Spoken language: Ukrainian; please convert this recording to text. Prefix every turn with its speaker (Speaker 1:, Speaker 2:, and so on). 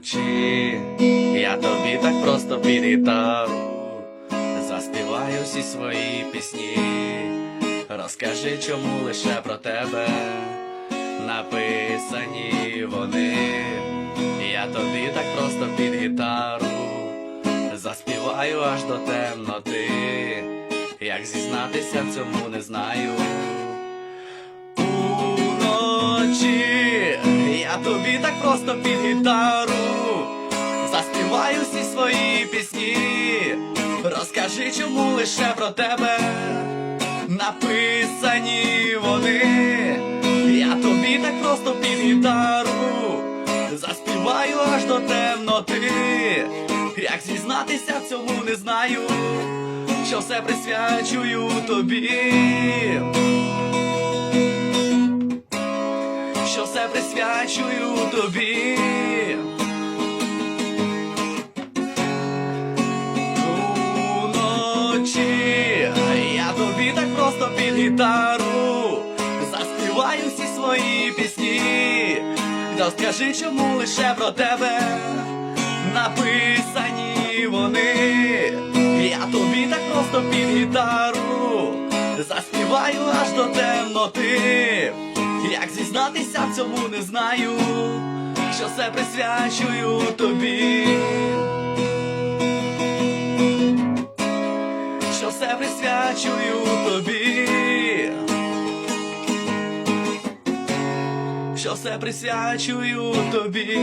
Speaker 1: Уночі я тобі так просто під гітару заспіваю всі свої пісні. Розкажи, чому лише про тебе написані вони. Я тобі так просто під гітару заспіваю аж до темноти. Як зізнатися цьому не знаю. Тобі так просто під гітару заспіваю всі свої пісні. Розкажи, чому лише про тебе написані вони. Я тобі так просто під гітару заспіваю аж до темноти. Як зізнатися в цьому не знаю, що все присвячую тобі. Присвячую тобі. Уночі я тобі так просто під гітару заспіваю всі свої пісні. Розкажи, чому лише про тебе написані вони. Я тобі так просто під гітару заспіваю аж до темноти. Як зізнатися в цьому не знаю, що все присвячую тобі. Що все присвячую тобі. Що все присвячую тобі.